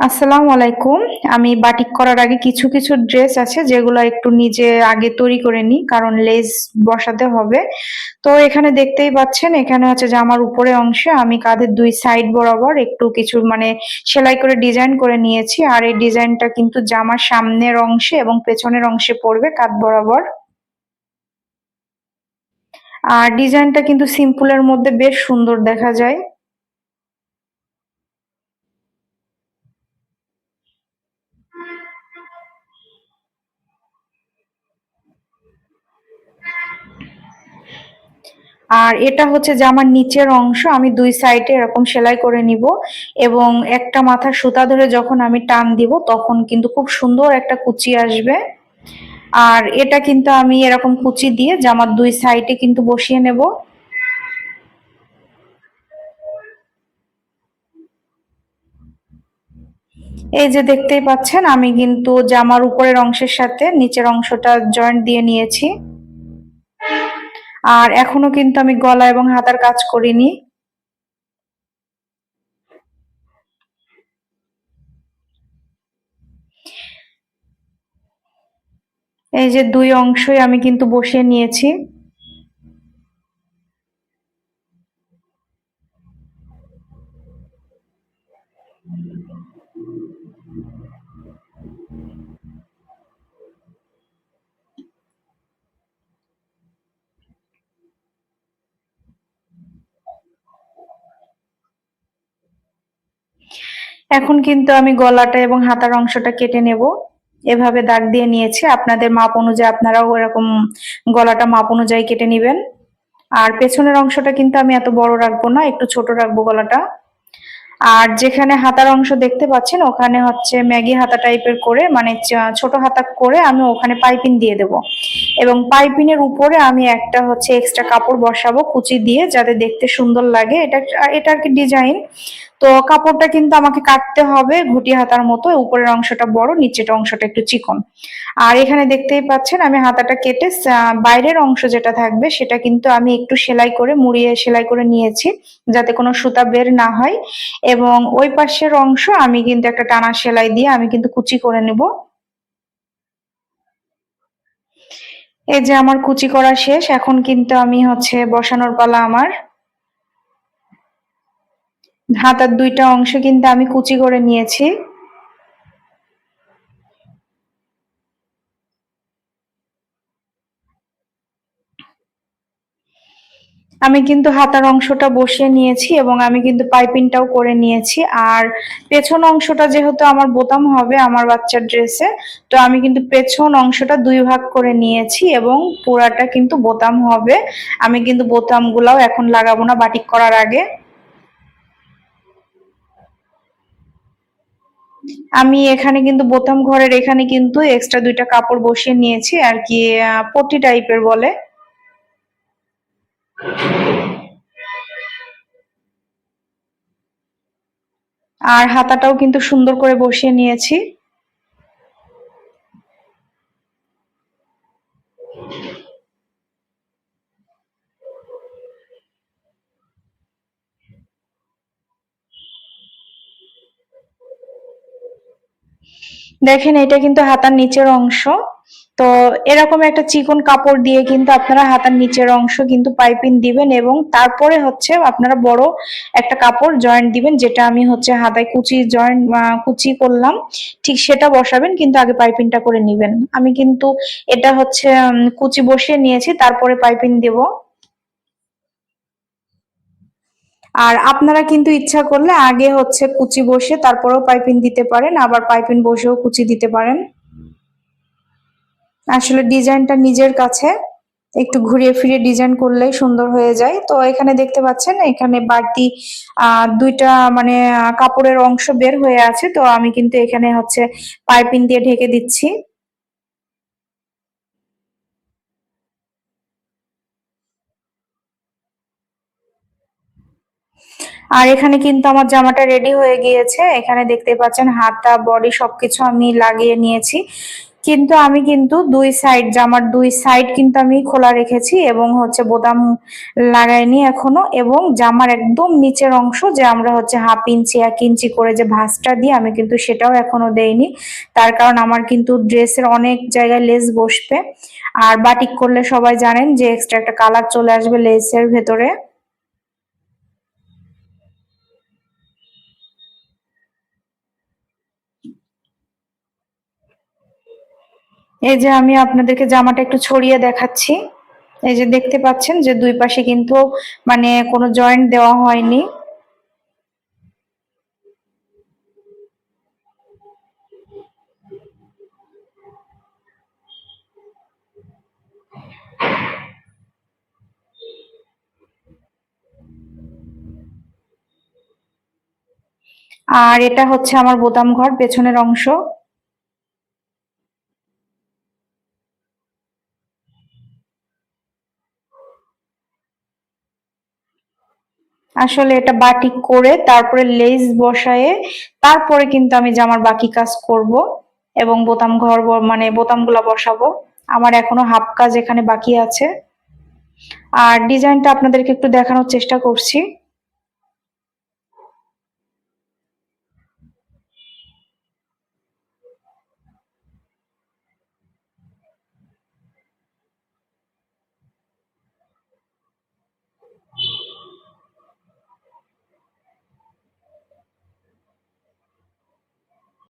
আসসালামু আলাইকুম। আমি বাটিক করার আগে কিছু কিছু ড্রেস আছে যেগুলো একটু নিজে আগে তৈরি করে নিই, কারণ লেস বসাতে হবে। তো এখানে দেখতেই পাচ্ছেন, এখানে হচ্ছে জামার উপরে অংশে। আমি কাঁধের দুই সাইড বরাবর একটু কিছু মানে সেলাই করে ডিজাইন করে নিয়েছি। আর এই ডিজাইনটা কিন্তু জামার সামনের অংশে এবং পেছনের অংশে পড়বে কাঁধ বরাবর। আর ডিজাইনটা কিন্তু সিম্পলের মধ্যে বেশ সুন্দর দেখা যায়। আর এটা হচ্ছে জামার নিচের অংশ, আমি দুই সাইডে এরকম সেলাই করে নিব এবং একটা মাথার সুতা ধরে যখন আমি টান দিব তখন কিন্তু খুব সুন্দর একটা কুচি আসবে। আর এটা কিন্তু আমি এরকম কুচি দিয়ে জামার দুই সাইডে কিন্তু বসিয়ে নেব। এই যে দেখতেই পাচ্ছেন, আমি কিন্তু জামার উপরের অংশের সাথে নিচের অংশটা জয়েন্ট দিয়ে নিয়েছি। আর এখনও কিন্তু আমি গলা এবং হাতার কাজ করিনি। এই যে দুই অংশই আমি কিন্তু বসিয়ে নিয়েছি। এখন কিন্তু আমি গলাটা এবং হাতার অংশটা কেটে নেব। এভাবে দাগ দিয়ে নিয়েছি। আপনাদের মাপ অনুযায়ী আপনারাও এরকম গলাটা মাপ অনুযায়ী কেটে নেবেন। আর পেছনের অংশটা কিন্তু আমি এত বড় রাখব না, একটু ছোট রাখব গলাটা। আর যেখানে হাতার অংশ দেখতে পাচ্ছেন, ওখানে হচ্ছে ম্যাগি হাতা টাইপের করে মানে ছোট হাতা করে আমি ওখানে পাইপিং দিয়ে দেব। এবং পাইপিনের উপরে আমি একটা হচ্ছে এক্সট্রা কাপড় বসাবো, কুচি দিয়ে, যাতে দেখতে সুন্দর লাগে। এটা এটা আর কি ডিজাইন। তো কাপড়টা কিন্তু আমাকে কাটতে হবে ঘুটি হাতার মতো, উপরের অংশটা বড়, নিচের অংশটা একটু চিকন। আর এখানে দেখতেই পাচ্ছেন আমি হাতাটা কেটে বাইরের অংশ যেটা থাকবে সেটা কিন্তু আমি একটু সেলাই করে মুড়িয়ে সেলাই করে নিয়েছি যাতে কোনো সুতা বের না হয়। এবং ওই পাশের অংশ আমি কিন্তু একটা টানা সেলাই দিয়ে আমি কিন্তু কুচি করে নেব। এই যে আমার কুচি করা শেষ, এখন কিন্তু আমি হচ্ছে বসানোর পালা আমার। হাতার দুইটা অংশ কিন্তু আমি কুচি করে নিয়েছি। আমি কিন্তু হাতার অংশটা বসিয়ে নিয়েছি এবং আমি কিন্তু পাইপিংটাও করে নিয়েছি। আর পেছন অংশটা যেহেতু আমার বোতাম হবে আমার বাচ্চার ড্রেসে, তো আমি কিন্তু পেছন অংশটা দুই ভাগ করে নিয়েছি এবং পুরাটা কিন্তু বোতাম হবে। আমি কিন্তু বোতামগুলাও এখন লাগাবো না, বাটিক করার আগে। আমি এখানে কিন্তু বোতাম ঘরের এখানে কিন্তু এক্সট্রা দুইটা কাপড় বসিয়ে নিয়েছি, আর কি পটি টাইপের বলে। আর হাতাটাও কিন্তু সুন্দর করে বসিয়ে নিয়েছি। দেখেন, এটা কিন্তু হাতার নিচের অংশ। তো এরকম একটা চিকন কাপড় দিয়ে কিন্তু আপনারা হাতার নিচের অংশ কিন্তু পাইপিং দিবেন এবং তারপরে হচ্ছে আপনারা বড় একটা কাপড় জয়েন্ট দিবেন, যেটা আমি হচ্ছে হাতায় কুচি জয়েন্ট কুচি করলাম। ঠিক সেটা বসাবেন, কিন্তু আগে পাইপিংটা করে নিবেন। আমি কিন্তু এটা হচ্ছে কুচি বসিয়ে নিয়েছি, তারপরে পাইপিং দেবো। আর আপনারা কিন্তু ইচ্ছা করলে আগে হচ্ছে কুচি বসে তারপরেও পাইপিং দিতে পারেন, আবার পাইপিং বসেও কুচি দিতে পারেন। আসলে ডিজাইনটা নিজের কাছে, একটু ঘুরিয়ে ফিরিয়ে ডিজাইন করলেই সুন্দর হয়ে যায়। তো এখানে দেখতে পাচ্ছেন, এখানে বাড়তি দুইটা মানে কাপড়ের অংশ বের হয়ে আছে। তো আমি কিন্তু এখানে হচ্ছে পাইপিং দিয়ে ঢেকে দিচ্ছি। আর এখানে কিন্তু আমার জামাটা রেডি হয়ে গিয়েছে। এখানে দেখতে পাচ্ছেন হাতটা বডি সবকিছু আমি লাগিয়ে নিয়েছি। কিন্তু আমি কিন্তু দুই সাইড জামার দুই সাইড কিন্তু আমি খোলা রেখেছি এবং হচ্ছে বোতাম লাগাইনি এখনও এবং জামার একদম নিচের অংশ যে আমরা হচ্ছে হাফ ইঞ্চি এক ইঞ্চি করে যে ভাঁজটা দিই, আমি কিন্তু সেটাও এখনও দেইনি। তার কারণ আমার কিন্তু ড্রেসের অনেক জায়গায় লেস বসবে। আর বাটিক করলে সবাই জানেন যে এক্সট্রা একটা কালার চলে আসবে লেসের ভেতরে। এই যে আমি আপনাদেরকে জামাটা একটু ছড়িয়ে দেখাচ্ছি। এই যে দেখতে পাচ্ছেন যে দুই পাশে কিন্তু মানে কোনো জয়েন্ট দেওয়া হয়নি। আর এটা হচ্ছে আমার বোতাম ঘর পেছনের অংশ। আসলে এটা বাটি করে তারপরে লেস বসায়ে তারপরে কিন্তু আমি জামার বাকি কাজ করব এবং বোতাম ঘর মানে বোতামগুলো বসাবো। আমার এখনও হাফ কাজ এখানে বাকি আছে। আর ডিজাইনটা আপনাদেরকে একটু দেখানোর চেষ্টা করছি।